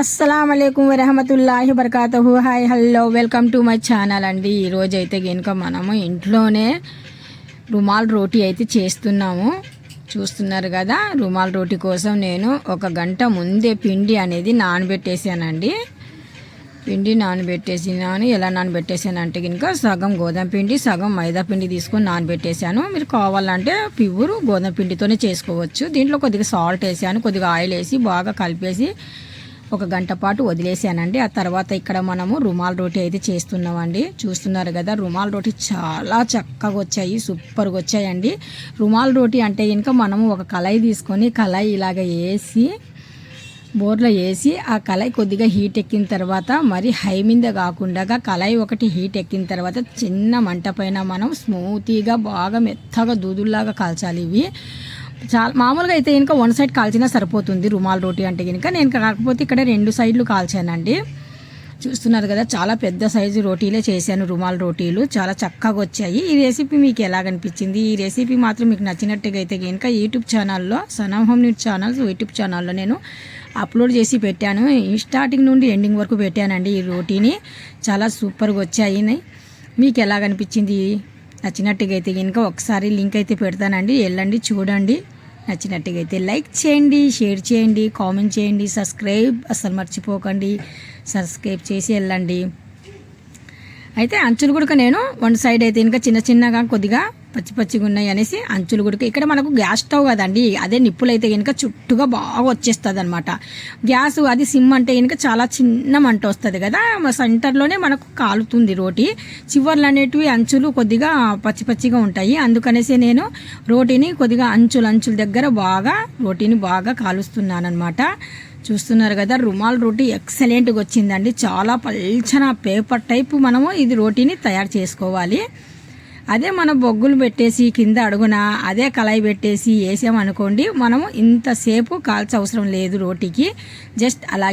అస్సలం అయికం వరహమతుల్లాహి బర్కాతహు hi hello welcome to my channel అండి. ఈరోజు అయితే కనుక మనము ఇంట్లోనే రుమాల్ రోటీ అయితే చేస్తున్నాము. చూస్తున్నారు కదా రుమాల్ రోటీ కోసం నేను ఒక గంట ముందే పిండి అనేది నానబెట్టేసానండి పిండి నానబెట్టేసినాను. ఎలా నానబెట్టేసాను అంటే కనుక సగం గోధుమ పిండి సగం మైదా పిండి తీసుకొని నానబెట్టేసాను మీరు కావాలంటే ప్యూర్ గోధుమ పిండితోనే చేసుకోవచ్చు. దీంట్లో కొద్దిగా సాల్ట్ వేసాను కొద్దిగా ఆయిల్ వేసి బాగా కలిపేసి ఒక గంట పాటు వదిలేసానండి. ఆ తర్వాత ఇక్కడ మనము రుమాల్ రోటీ అయితే చేస్తున్నామండి. చూస్తున్నారు కదా రుమాల్ రోటీ చాలా చక్కగా వచ్చాయి సూపర్గా వచ్చాయండి. రుమాల్ రోటీ అంటే ఇంకా మనము ఒక కళాయి తీసుకొని కళాయి ఇలాగ వేసి బోర్లో వేసి ఆ కళాయి కొద్దిగా హీట్ ఎక్కిన తర్వాత మరి హై మీద కాకుండా కళాయి ఒకటి హీట్ ఎక్కిన తర్వాత చిన్న మంట పైన మనం స్మూతీగా బాగా మెత్తగా దూదుల్లాగా కాల్చాలి ఇవి. చాలా మామూలుగా అయితే ఇంకా వన్ సైడ్ కాల్చినా సరిపోతుంది రుమాల్ రోటీ అంటే కనుక. నేను కాకపోతే ఇక్కడ రెండు సైడ్లు కాల్చానండి. చూస్తున్నారు కదా చాలా పెద్ద సైజు రోటీలే చేశాను రుమాల్ రోటీలు. చాలా చక్కగా వచ్చాయి. ఈ రెసిపీ మీకు ఎలాగనిపించింది? ఈ రెసిపీ మాత్రం మీకు నచ్చినట్టుగా అయితే కనుక యూట్యూబ్ ఛానల్లో సనం హోమ్ న్యూస్ ఛానల్స్ యూట్యూబ్ ఛానల్లో నేను అప్లోడ్ చేసి పెట్టాను. స్టార్టింగ్ నుండి ఎండింగ్ వరకు పెట్టానండి ఈ రోటీని. చాలా సూపర్గా వచ్చాయి. మీకు ఎలాగనిపించింది? నచ్చినట్టుగా అయితే కనుక ఒకసారి లింక్ అయితే పెడతానండి. వెళ్ళండి చూడండి. నచ్చినట్టుగా అయితే లైక్ చేయండి షేర్ చేయండి కామెంట్ చేయండి సబ్స్క్రైబ్ అసలు మర్చిపోకండి. సబ్స్క్రైబ్ చేసి వెళ్ళండి. అయితే అంచులు కూడా నేను వన్ సైడ్ అయితే ఇంకా చిన్న చిన్నగా కొద్దిగా పచ్చి పచ్చిగా ఉన్నాయి అనేసి అంచులు గుడికి ఇక్కడ మనకు గ్యాస్ స్టవ్ కదండి. అదే నిప్పులు అయితే కనుక చుట్టుగా బాగా వచ్చేస్తుంది అనమాట గ్యాస్ అది సిమ్ అంటే కనుక చాలా చిన్న మంట వస్తుంది కదా. సెంటర్లోనే మనకు కాలుతుంది రోటీ. చివర్లు అనేటివి అంచులు కొద్దిగా పచ్చి పచ్చిగా ఉంటాయి. అందుకనేసి నేను రోటీని కొద్దిగా అంచులు అంచుల దగ్గర బాగా రోటీని బాగా కాలుస్తున్నాను అనమాట చూస్తున్నారు కదా రుమాల్ రోటీ ఎక్సలెంట్గా వచ్చిందండి. చాలా పల్చన పేపర్ టైప్ మనము ఇది రోటీని తయారు చేసుకోవాలి. అదే మనం బొగ్గులు పెట్టేసి కింద అడుగున అదే కళాయి పెట్టేసి వేసామనుకోండి మనము ఇంతసేపు కాల్చవసరం లేదు రోటీకి. జస్ట్ అలా